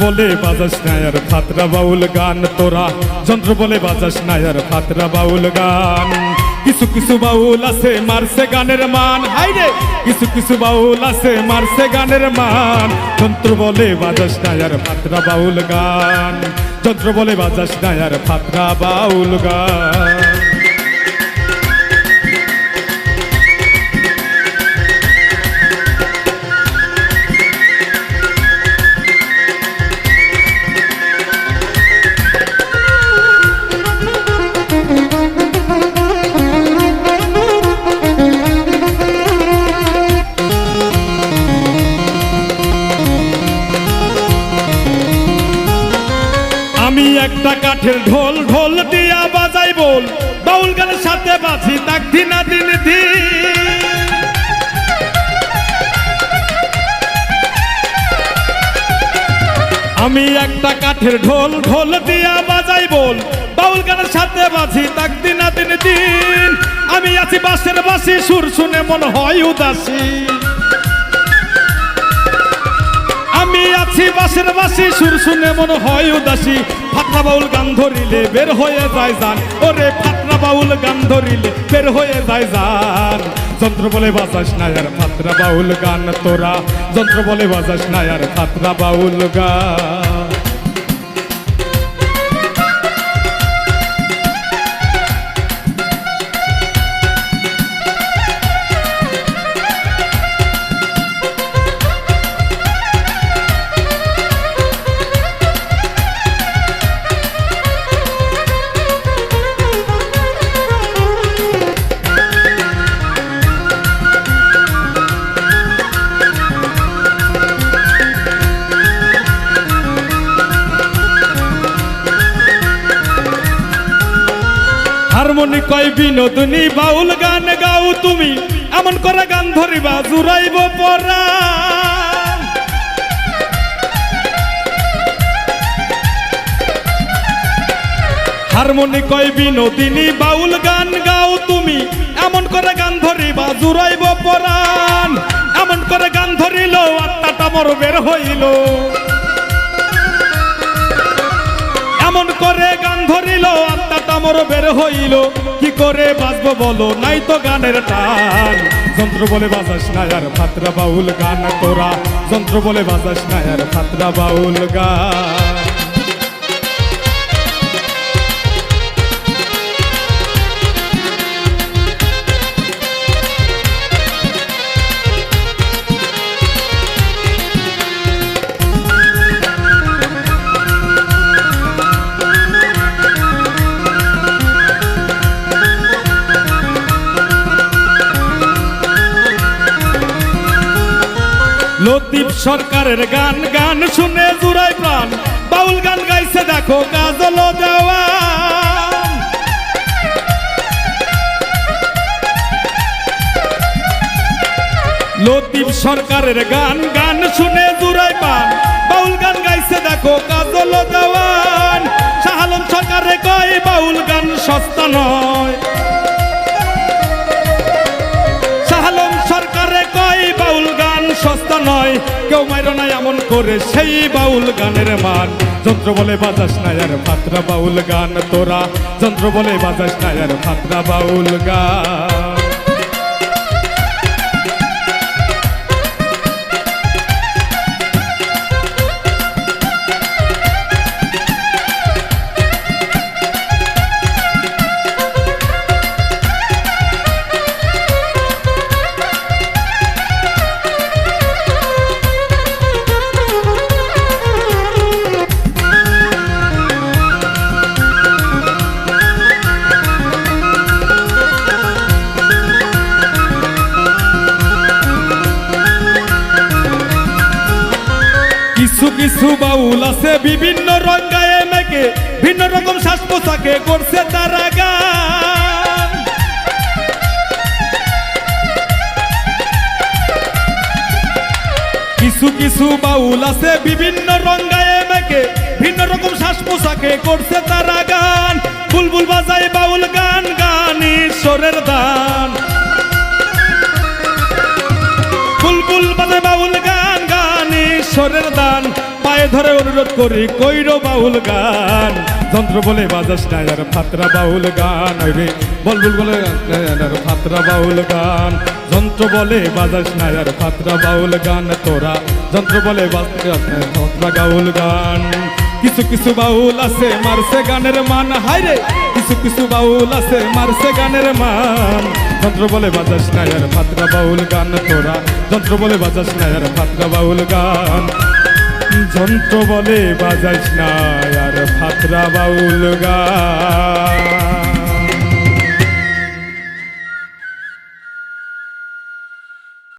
বলে বাজাস নায়ার, ফাতরা বাউল গান তোরা। যন্ত্র বলে বাজাস নায়ার, ফাতরা বাউল গান। কিছু কিছু বাউল আছে, মারছে গানের মান। হাইরে কিছু কিছু বাউল আছে, মারছে গানের মান। যন্ত্র বলে বাজাস নায়ার, ফাতরা বাউল গান। যন্ত্র বলে বাজাস নায়ার, ফাতরা বাউল গান। একটা কাঠের ঢোল ঢোল দিয়া বাজাই বল। বাউল গানের সাথে বাজি, তাক দিনা দিন দিন আমি একটা কাঠের ঢোল ঢোল দিয়া বাজাই বল। বাউল গানের সাথে বাজি, তাক দিনা দিন দিন আমি আছি বাসের বাসি সুর শুনে মন হয় উদাসী। বাসের বাসি, সুর শুনে মন হয় উদাসী। ফাতরা বাউল গান ধরিলে বের হয়ে যায় যান ওরে ফাতরা বাউল গান ধরিলে বের হয়ে যায় যান যন্ত্র বলে বাজাস না আর ফাতরা বাউল গান তোরা। যন্ত্র বলে বাজাস না আর ফাতরা বাউল গান। হারমোনি কয়, বিনোদনী বাউল গান গাও তুমি। এমন করে গান ধরিবা, জুড়াইব পরা। হারমোনি কয়, বিনোদিনী বাউল গান গাও তুমি। এমন করে গান ধরিবা, জুড়াইব পরাণ। এমন করে গান ধরিল, আত্মাটা মর বের হইল। এমন করে গান ধরিল, আত্মাটা মোর বের হইল, কি করে বাজবো বলো? নাই তো গানের টান। যন্ত্র বলে বাজাস না আর ফাতরা বাউল গান তোরা যন্ত্র বলে বাজাস না আর ফাতরা বাউল গান। লতিফ সরকারের গান গান শুনে জুড়াই প্রাণ। বাউল গান গাইছে দেখো কাজল দেওয়া লতিফ সরকারের গান গান শুনে জুড়াই পান বাউল গান গাইছে দেখো কাজল দেওয়ান। শাহালম সরকারে কয়, বাউল গান সস্তা নয়। নয়, কেউ মাইর না এমন করে সেই বাউল গানের মান। যন্ত্র বলে বাজাস না আর ফাতরা বাউল গান তোরা, যন্ত্র বলে বাজাস না আর ফাতরা বাউল গান। কিছু বাউল আছে বিভিন্ন রঙ্গায় মেকে ভিন্ন রকম শ্বাস পোশাকে করছে তারা গান। কিছু কিছু বাউল আছে বিভিন্ন রঙ্গায় মেকে ভিন্ন রকম শ্বাস পোশাকে করছে তারা গান। বুলবুল বাজায় বাউল গান গান ঈশ্বরের দান। বুলবুল বাজে বাউল গান গান ঈশ্বরের দান। পায় ধরে অনুরোধ করি, কইর বাউল গান। যন্ত্র বলে বাজাস না আর ফাতরা বাউল গান। রে, বলবুল বলে ফাতরা বাউল গান। যন্ত্র বলে বাজাস না আর ফাতরা বাউল গান তোরা। যন্ত্র বলে ফাতরা গাউল গান। কিছু কিছু বাউল আছে, মারছে গানের মান। হাই রে, কিছু কিছু বাউল আছে, মারছে গানের মান। যন্ত্র বলে বাজাস না আর ফাতরা বাউল গান তোরা। যন্ত্র বলে বাজাস না আর ফাতরা বাউল গান। যন্ত্র বলে বাজাইস না আর ফাতরা বাউল গা